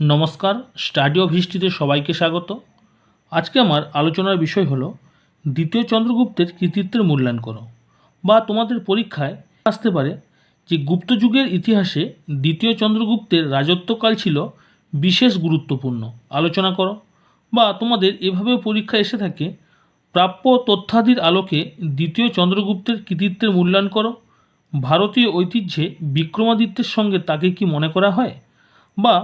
নমস্কার, study of হিস্ট্রিতে সবাইকে স্বাগত। আজকে আমার আলোচনার বিষয় হলো, দ্বিতীয় চন্দ্রগুপ্তের কৃতিত্বের মূল্যায়ন করো, বা তোমাদের পরীক্ষায় আসতে পারে যে গুপ্ত যুগের ইতিহাসে দ্বিতীয় চন্দ্রগুপ্তের রাজত্বকাল ছিল বিশেষ গুরুত্বপূর্ণ। আলোচনা করো, বা তোমাদের এভাবেও পরীক্ষা এসে থাকে, প্রাপ্য তথ্যাদির আলোকে দ্বিতীয় চন্দ্রগুপ্তের কৃতিত্বের মূল্যায়ন করো, ভারতীয় ঐতিহ্যে বিক্রমাদিত্যের সঙ্গে তাকে কি মনে করা হয়? বা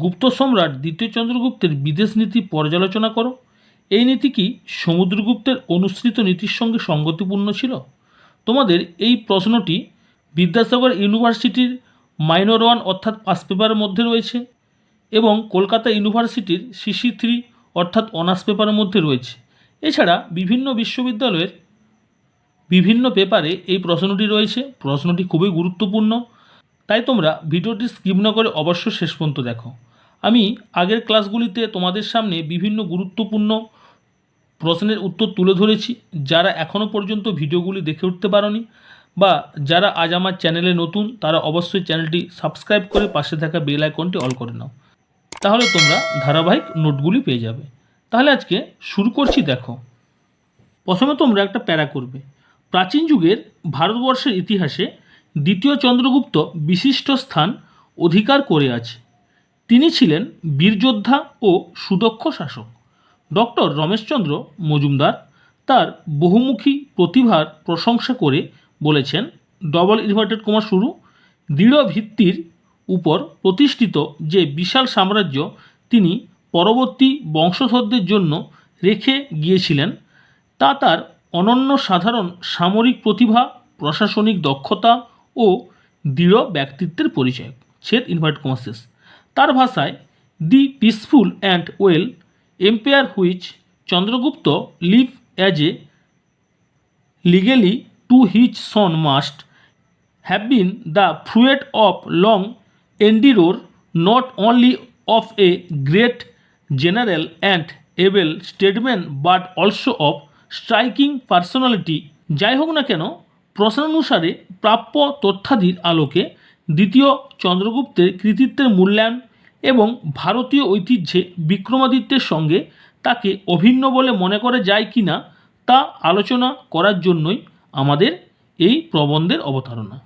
গুপ্ত সম্রাট দ্বিতীয় চন্দ্রগুপ্তের বিদেশ নীতি পর্যালোচনা করো। এই নীতি কি সমুদ্রগুপ্তের অনুসৃত নীতির সঙ্গে সঙ্গতিপূর্ণ ছিল? তোমাদের এই প্রশ্নটি বিদ্যাসাগর ইউনিভার্সিটির মাইনর ওয়ান অর্থাৎ পাস পেপারের মধ্যে রয়েছে এবং কলকাতা ইউনিভার্সিটির সিসি থ্রি অর্থাৎ অনার্স পেপারের মধ্যে রয়েছে। এছাড়া বিভিন্ন বিশ্ববিদ্যালয়ের বিভিন্ন পেপারে এই প্রশ্নটি রয়েছে। প্রশ্নটি খুবই গুরুত্বপূর্ণ। তাই তোমরা ভিডিওটি স্কিপ না করে অবশ্যই শেষ পর্যন্ত দেখো। আমি আগের ক্লাসগুলিতে তোমাদের সামনে বিভিন্ন গুরুত্বপূর্ণ প্রশ্নের উত্তর তুলে ধরেছি, যারা এখনও পর্যন্ত ভিডিওগুলি দেখে উঠতে পারোনি বা যারা আজ আমার চ্যানেলে নতুন, তারা অবশ্যই চ্যানেলটি সাবস্ক্রাইব করে পাশে থাকা বেল আইকনটি অল করে নাও। তাহলে তোমরা ধারাবাহিক নোটগুলি পেয়ে যাবে। তাহলে আজকে শুরু করছি, দেখো। প্রথমে তোমরা একটা প্যারা করবে। প্রাচীন যুগের ভারতবর্ষের ইতিহাসে দ্বিতীয় চন্দ্রগুপ্ত বিশিষ্ট স্থান অধিকার করে আছে। তিনি ছিলেন বীরযোদ্ধা ও সুদক্ষ শাসক। ডক্টর রমেশচন্দ্র মজুমদার তার বহুমুখী প্রতিভার প্রশংসা করে বলেছেন, ডবল ইনভার্টেড কুমার শুরু, দৃঢ় ভিত্তির উপর প্রতিষ্ঠিত যে বিশাল সাম্রাজ্য তিনি পরবর্তী বংশধরদের জন্য রেখে গিয়েছিলেন, তা তার অনন্য সাধারণ সামরিক প্রতিভা, প্রশাসনিক দক্ষতা ও দৃঢ় ব্যক্তিত্বের পরিচয়, ছেদ ইনভার্ট কমার্সেস তার ভাষায়, the peaceful and well, empire which Chandragupta leave as a legacy to his son must have been the fruit of long endeavour, not only of a great general and able statesman but also of striking personality. যাই হোক না কেন প্রশ্নানুসারে প্রাপ্য তথ্যাদির আলোকে দ্বিতীয় চন্দ্রগুপ্তের কৃতিত্বের মূল্যায়ন এবং ভারতীয় ঐতিহ্যে বিক্রমাদিত্যের সঙ্গে তাকে অভিন্ন বলে মনে করা যায় কি না, তা আলোচনা করার জন্যই আমাদের এই প্রবন্ধের অবতারণা।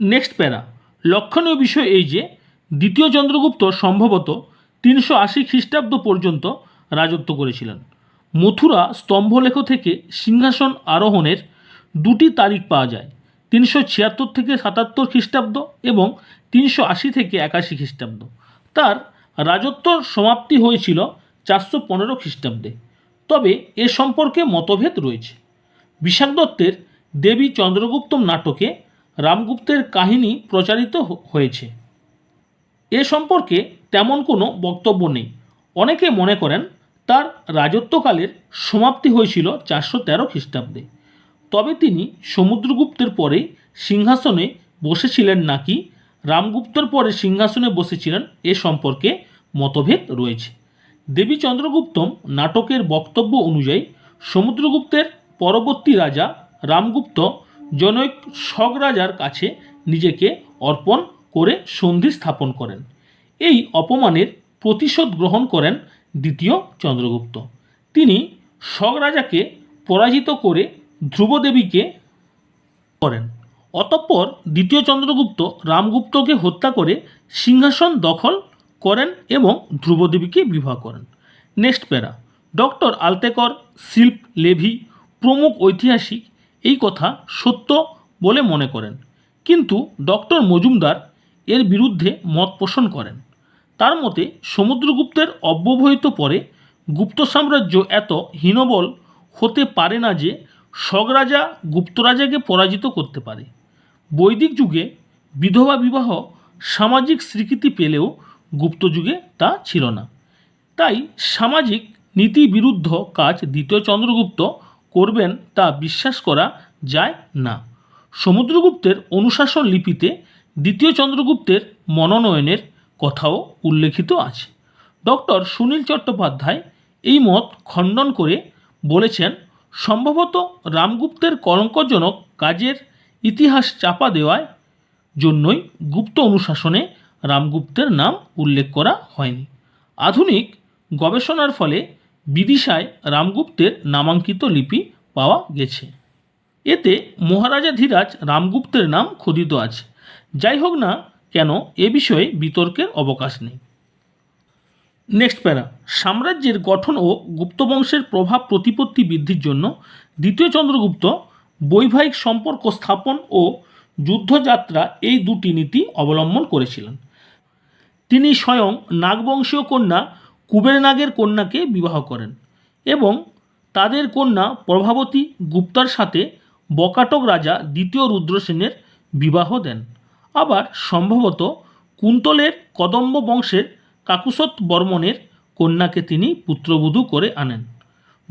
নেক্সট প্যারা। লক্ষণীয় বিষয় এই যে, দ্বিতীয় চন্দ্রগুপ্ত সম্ভবত তিনশো আশি খ্রিস্টাব্দ পর্যন্ত রাজত্ব করেছিলেন। মথুরা স্তম্ভলেখ থেকে সিংহাসন আরোহণের দুটি তারিখ পাওয়া যায়, তিনশো ছিয়াত্তর থেকে সাতাত্তর খ্রিস্টাব্দ এবং তিনশো আশি থেকে একাশি খ্রিস্টাব্দ। তার রাজত্বর সমাপ্তি হয়েছিল চারশো পনেরো খ্রিস্টাব্দে। তবে এ সম্পর্কে মতভেদ রয়েছে। বিশাখ দত্তের দেবী চন্দ্রগুপ্তম নাটকে রামগুপ্তের কাহিনী প্রচারিত হয়েছে। এ সম্পর্কে তেমন কোনো বক্তব্য নেই। অনেকে মনে করেন তার রাজত্বকালের সমাপ্তি হয়েছিল চারশো তেরো খ্রিস্টাব্দে। তবে তিনি সমুদ্রগুপ্তের পরে সিংহাসনে বসেছিলেন নাকি? রামগুপ্তর পরে সিংহাসনে বসেছিলেন এ সম্পর্কে মতভেদ রয়েছে। দেবী চন্দ্রগুপ্তম নাটকের বক্তব্য অনুযায়ী সমুদ্রগুপ্তের পরবর্তী রাজা রামগুপ্ত জনৈক শক রাজার কাছে নিজেকে অর্পণ করে সন্ধি স্থাপন করেন। এই অপমানের প্রতিশোধ গ্রহণ করেন দ্বিতীয় চন্দ্রগুপ্ত। তিনি শক রাজাকে পরাজিত করে ধ্রুবদেবীকে করেন। অতঃপর দ্বিতীয় চন্দ্রগুপ্ত রামগুপ্তকে হত্যা করে সিংহাসন দখল করেন এবং ধ্রুবদেবীকে বিবাহ করেন। নেক্সট প্যারা। ডক্টর আলতেকর, শিল্প লেভি প্রমুখ ঐতিহাসিক এই কথা সত্য বলে মনে করেন। কিন্তু ডক্টর মজুমদার এর বিরুদ্ধে মত পোষণ করেন। তার মতে সমুদ্রগুপ্তের অব্যবহিত পরে গুপ্ত সাম্রাজ্য এত হীনবল হতে পারে না যে স্বরাজা গুপ্তরাজাকে পরাজিত করতে পারে। বৈদিক যুগে বিধবা বিবাহ সামাজিক স্বীকৃতি পেলেও গুপ্ত যুগে তা ছিল না। তাই সামাজিক নীতি বিরুদ্ধ কাজ দ্বিতীয় চন্দ্রগুপ্ত করবেন তা বিশ্বাস করা যায় না। সমুদ্রগুপ্তের অনুশাসন লিপিতে দ্বিতীয় চন্দ্রগুপ্তের মনোনয়নের কথাও উল্লেখিত আছে। ডক্টর সুনীল চট্টোপাধ্যায় এই মত খণ্ডন করে বলেছেন, সম্ভবত রামগুপ্তের কলঙ্কজনক কাজের ইতিহাস চাপা দেওয়ায় জন্যই গুপ্ত অনুশাসনে রামগুপ্তের নাম উল্লেখ করা হয়নি। আধুনিক গবেষণার ফলে বিদিশায় রামগুপ্তের নামাঙ্কিত লিপি পাওয়া গেছে। এতে মহারাজা ধীরাজ রামগুপ্তের নাম খোদিত আছে। যাই হোক না কেন? এ বিষয়ে বিতর্কের অবকাশ নেই। নেক্সট প্যারা, সাম্রাজ্যের গঠন ও গুপ্তবংশের প্রভাব প্রতিপত্তি বৃদ্ধির জন্য দ্বিতীয় চন্দ্রগুপ্ত বৈবাহিক সম্পর্ক স্থাপন ও যুদ্ধযাত্রা এই দুটি নীতি অবলম্বন করেছিলেন। তিনি স্বয়ং নাগবংশীয় কন্যা কুবেরনাগের কন্যাকে বিবাহ করেন এবং তাদের কন্যা প্রভাবতী গুপ্তার সাথে বকাটক রাজা দ্বিতীয় রুদ্রসেনের বিবাহ দেন। আবার সম্ভবত কুন্তলের কদম্ব বংশের কাকুসত বর্মনের কন্যাকে তিনি পুত্রবধূ করে আনেন।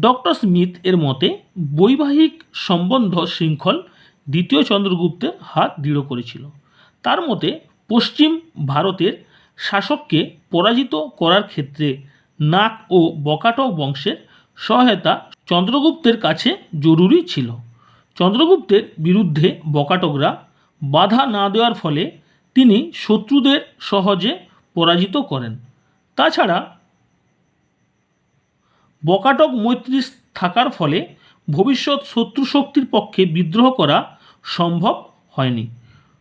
ডক্টর স্মিথ এর মতে, বৈবাহিক সম্বন্ধ শৃঙ্খল দ্বিতীয় চন্দ্রগুপ্তের হাত দৃঢ় করেছিল। তার মতে, পশ্চিম ভারতের শাসককে পরাজিত করার ক্ষেত্রে নাক ও বকাটক বংশের সহায়তা চন্দ্রগুপ্তের কাছে জরুরি ছিল। চন্দ্রগুপ্তের বিরুদ্ধে বকাটকরা বাধা না দেওয়ার ফলে তিনি শত্রুদের সহজে পরাজিত করেন। তাছাড়া বকাটক মৈত্রী থাকার ফলে ভবিষ্যৎ শত্রু শক্তির পক্ষে বিদ্রোহ করা সম্ভব হয়নি।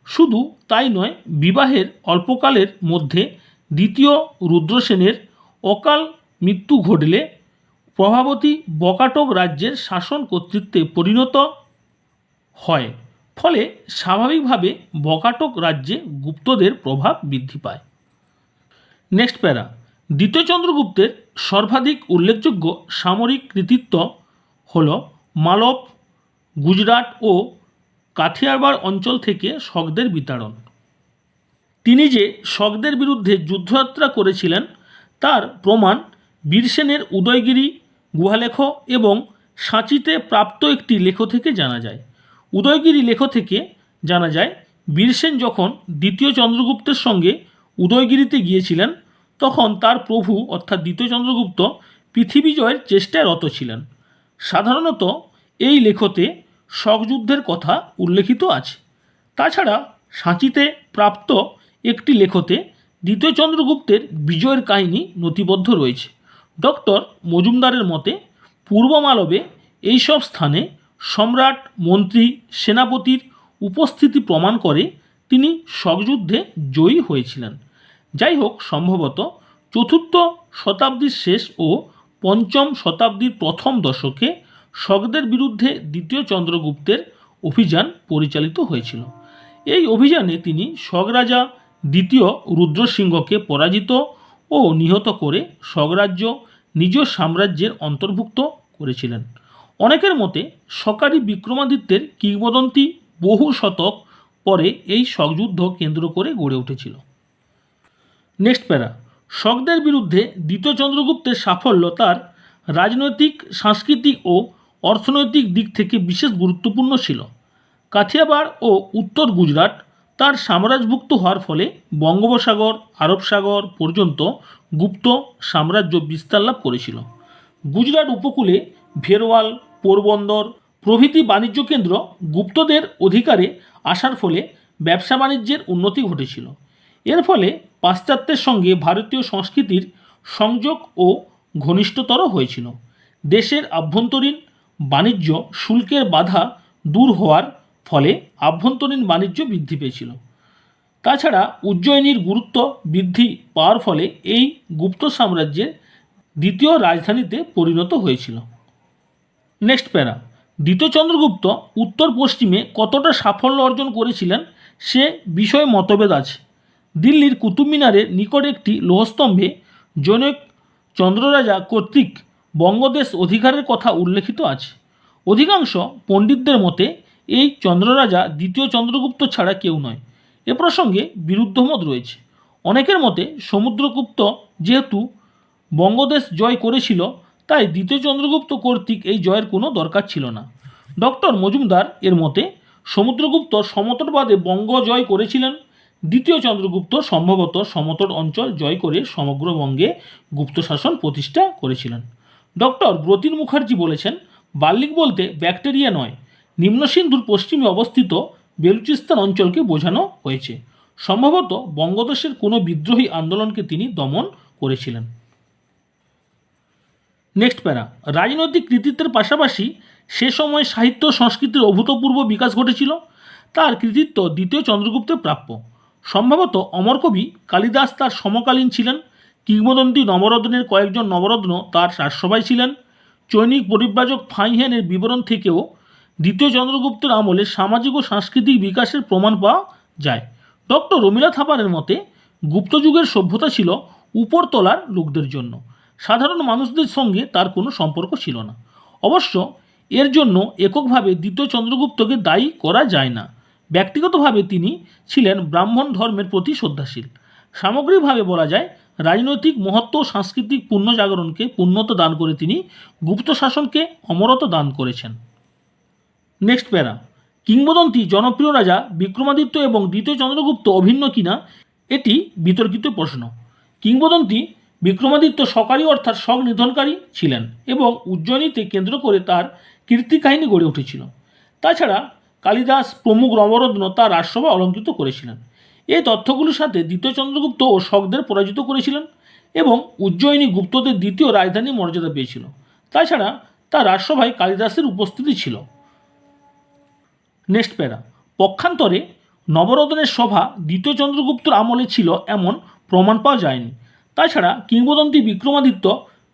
শুধু তাই নয়, বিবাহের অল্পকালের মধ্যে দ্বিতীয় রুদ্রসেনের অকাল মৃত্যু ঘটলে প্রভাবতী বকাটক রাজ্যের শাসন কর্তৃত্বে পরিণত হয়। ফলে স্বাভাবিকভাবে বকাটক রাজ্যে গুপ্তদের প্রভাব বৃদ্ধি পায়। নেক্সট প্যারা দ্বিতীয় চন্দ্রগুপ্তের সর্বাধিক উল্লেখযোগ্য সামরিক কৃতিত্ব হল মালব, গুজরাট ও কাথিয়ারবার অঞ্চল থেকে শকদের বিতাড়ন। তিনি যে শকদের বিরুদ্ধে যুদ্ধযাত্রা করেছিলেন, তার প্রমাণ বীরসেনের উদয়গিরি, গুহালেখ এবং সাঁচিতে প্রাপ্ত একটি লেখ থেকে জানা যায়। উদয়গিরি লেখ থেকে জানা যায়, বীরসেন যখন দ্বিতীয় চন্দ্রগুপ্তের সঙ্গে উদয়গিরিতে গিয়েছিলেন, তখন তার প্রভু অর্থাৎ দ্বিতীয় চন্দ্রগুপ্ত পৃথিবী জয়ের চেষ্টায় রত ছিলেন। সাধারণত এই লেখতে শকযুদ্ধের কথা উল্লেখিত আছে। তাছাড়া সাঁচিতে প্রাপ্ত একটি লেখতে দ্বিতীয় চন্দ্রগুপ্তের বিজয়ের কাহিনী নথিবদ্ধ রয়েছে। ডক্টর মজুমদারের মতে পূর্ব মালবে এইসব স্থানে সম্রাট, মন্ত্রী, সেনাপতির উপস্থিতি প্রমাণ করে তিনি শকযুদ্ধে জয়ী হয়েছিলেন। যাই হোক সম্ভবত চতুর্থ শতাব্দীর শেষ ও পঞ্চম শতাব্দীর প্রথম দশকে শকদের বিরুদ্ধে দ্বিতীয় চন্দ্রগুপ্তের অভিযান পরিচালিত হয়েছিল। এই অভিযানে তিনি শক রাজা দ্বিতীয় রুদ্রসিংহকে পরাজিত ও নিহত করে স্বরাজ্য নিজ সাম্রাজ্যের অন্তর্ভুক্ত করেছিলেন। অনেকের মতে সকারী বিক্রমাদিত্যের কিংবদন্তি বহু শতক পরে এই শকযুদ্ধ কেন্দ্র করে গড়ে উঠেছিল। নেক্সট প্যারা শকদের বিরুদ্ধে দ্বিতীয় চন্দ্রগুপ্তের সাফল্য তার রাজনৈতিক, সাংস্কৃতিক ও অর্থনৈতিক দিক থেকে বিশেষ গুরুত্বপূর্ণ ছিল। কাথিয়াবার ও উত্তর গুজরাট তার সাম্রাজ্যভুক্ত হওয়ার ফলে বঙ্গোপসাগর আরব সাগর পর্যন্ত গুপ্ত সাম্রাজ্য বিস্তার লাভ করেছিল। গুজরাট উপকূলে ভেরওয়াল পোরবন্দর প্রভৃতি বাণিজ্য কেন্দ্র গুপ্তদের অধিকারে আসার ফলে ব্যবসা বাণিজ্যের উন্নতি ঘটেছিল। এর ফলে পাশ্চাত্যের সঙ্গে ভারতীয় সংস্কৃতির সংযোগ ও ঘনিষ্ঠতর হয়েছিল। দেশের আভ্যন্তরীণ বাণিজ্য শুল্কের বাধা দূর হওয়ার ফলে আভ্যন্তরীণ বাণিজ্য বৃদ্ধি পেয়েছিল। তাছাড়া উজ্জয়িনীর গুরুত্ব বৃদ্ধি পাওয়ার ফলে এই গুপ্ত সাম্রাজ্যের দ্বিতীয় রাজধানীতে পরিণত হয়েছিল। নেক্সট প্যারা। দ্বিতীয় চন্দ্রগুপ্ত উত্তর পশ্চিমে কতটা সাফল্য অর্জন করেছিলেন সে বিষয়ে মতভেদ আছে। দিল্লির কুতুব মিনারের নিকট একটি লোহস্তম্ভে জনক চন্দ্ররাজা কর্তৃক বঙ্গদেশ অধিকারের কথা উল্লেখিত আছে। অধিকাংশ পণ্ডিতদের মতে, এই চন্দ্ররাজা দ্বিতীয় চন্দ্রগুপ্ত ছাড়া কেউ নয়। এ প্রসঙ্গে বিরুদ্ধমত রয়েছে। অনেকের মতে, সমুদ্রগুপ্ত যেহেতু বঙ্গদেশ জয় করেছিল তাই দ্বিতীয় চন্দ্রগুপ্ত কর্তৃক এই জয়ের কোনো দরকার ছিল না। ডক্টর মজুমদার এর মতে, সমুদ্রগুপ্ত সমতটবাদে বঙ্গ জয় করেছিলেন। দ্বিতীয় চন্দ্রগুপ্ত সম্ভবত সমতট অঞ্চল জয় করে সমগ্র বঙ্গে গুপ্ত শাসন প্রতিষ্ঠা করেছিলেন। ডক্টর ব্রতিন মুখার্জি বলেছেন বাল্লিক বলতে ব্যাকটেরিয়া নয়, নিম্ন সিন্ধুর পশ্চিমে অবস্থিত বেলুচিস্তান অঞ্চলকে বোঝানো হয়েছে। সম্ভবত বঙ্গদেশের কোনো বিদ্রোহী আন্দোলনকে তিনি দমন করেছিলেন। নেক্সট প্যারা। রাজনৈতিক কৃতিত্বের পাশাপাশি সে সময় সাহিত্য সংস্কৃতির অভূতপূর্ব বিকাশ ঘটেছিল। তার কৃতিত্ব দ্বিতীয় চন্দ্রগুপ্তের প্রাপ্য। সম্ভবত অমরকবি কালিদাস তার সমকালীন ছিলেন। কিংবদন্তি নবরত্নের কয়েকজন নবরত্ন তার রাজসভায় ছিলেন। চৈনিক পরিব্রাজক ফাইহেনের বিবরণ থেকেও দ্বিতীয় চন্দ্রগুপ্তের আমলে সামাজিক ও সাংস্কৃতিক বিকাশের প্রমাণ পাওয়া যায়। ডক্টর রমিলা থাপারের মতে, গুপ্তযুগের সভ্যতা ছিল উপরতলার লোকদের জন্য। সাধারণ মানুষদের সঙ্গে তার কোনো সম্পর্ক ছিল না। অবশ্য এর জন্য এককভাবে দ্বিতীয় চন্দ্রগুপ্তকে দায়ী করা যায় না। ব্যক্তিগতভাবে তিনি ছিলেন ব্রাহ্মণ ধর্মের প্রতি শ্রদ্ধাশীল। সামগ্রিকভাবে বলা যায়, রাজনৈতিক মহত্ব ও সাংস্কৃতিক পুণ্যজাগরণকে পুণ্যত দান করে তিনি গুপ্ত শাসনকে অমরত দান করেছেন। নেক্সট প্যারা। কিংবদন্তি জনপ্রিয় রাজা বিক্রমাদিত্য এবং দ্বিতীয় চন্দ্রগুপ্ত অভিন্ন কিনা, এটি বিতর্কিত প্রশ্ন। কিংবদন্তি বিক্রমাদিত্য সকারী অর্থাৎ শক নিধনকারী ছিলেন এবং উজ্জয়িনীতে কেন্দ্র করে তার কীর্তি কাহিনী গড়ে উঠেছিল। তাছাড়া কালিদাস প্রমুখ নবরত্ন তার রাজসভা অলঙ্কৃত করেছিলেন। এই তথ্যগুলির সাথে দ্বিতীয় চন্দ্রগুপ্ত ও শকদের পরাজিত করেছিলেন এবং উজ্জয়িনী গুপ্তদের দ্বিতীয় রাজধানী মর্যাদা পেয়েছিল। তাছাড়া তার রাজসভায় কালিদাসের উপস্থিতি ছিল। নেক্সট প্যারা। পক্ষান্তরে নবরত্নের সভা দ্বিতীয় চন্দ্রগুপ্তর আমলে ছিল এমন প্রমাণ পাওয়া যায়নি। তাছাড়া কিংবদন্তি বিক্রমাদিত্য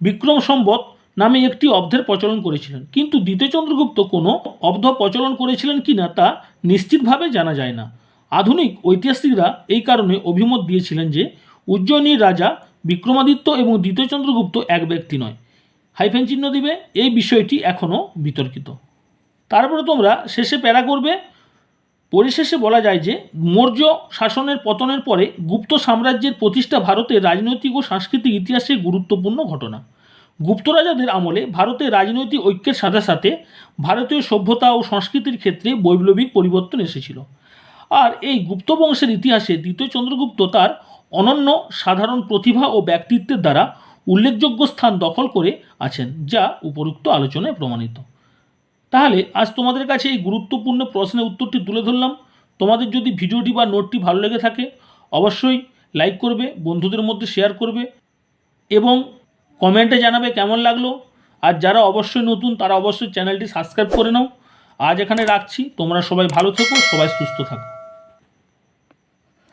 বিক্রম সম্বত নামে একটি অব্ধের প্রচলন করেছিলেন। কিন্তু দ্বিতীয় চন্দ্রগুপ্ত কোনো অব্ধ প্রচলন করেছিলেন কিনা তা নিশ্চিতভাবে জানা যায় না। আধুনিক ঐতিহাসিকরা এই কারণে অভিমত দিয়েছিলেন যে উজ্জয়িনীর রাজা বিক্রমাদিত্য এবং দ্বিতীয় চন্দ্রগুপ্ত এক ব্যক্তি নয়। হাইফেন চিহ্ন দিবে, এই বিষয়টি এখনও বিতর্কিত। তারপরে তোমরা শেষে প্যারা করবে পরিশেষে বলা যায় যে মৌর্য শাসনের পতনের পরে গুপ্ত সাম্রাজ্যের প্রতিষ্ঠা ভারতের রাজনৈতিক ও সাংস্কৃতিক ইতিহাসে গুরুত্বপূর্ণ ঘটনা। গুপ্ত রাজাদের আমলে ভারতের রাজনৈতিক ঐক্যের সাথে সাথে ভারতীয় সভ্যতা ও সংস্কৃতির ক্ষেত্রে বৈপ্লবিক পরিবর্তন এসেছিল। আর এই গুপ্ত বংশের ইতিহাসে দ্বিতীয় চন্দ্রগুপ্ত তার অনন্য সাধারণ প্রতিভা ও ব্যক্তিত্বের দ্বারা উল্লেখযোগ্য স্থান দখল করে আছেন, যা উপরুক্ত আলোচনায় প্রমাণিত। তাহলে আজ তোমাদের কাছে এই গুরুত্বপূর্ণ প্রশ্নের উত্তরটি তুলে ধরলাম। তোমাদের যদি ভিডিওটি বা নোটটি ভালো লেগে থাকে, অবশ্যই লাইক করবে, বন্ধুদের মধ্যে শেয়ার করবে এবং কমেন্টে জানাবে কেমন লাগল। আর যারা অবশ্যই নতুন, তারা অবশ্যই চ্যানেলটি সাবস্ক্রাইব করে নাও। আজ এখানে রাখছি। তোমরা সবাই ভালো থেকো, সবাই সুস্থ থাকো।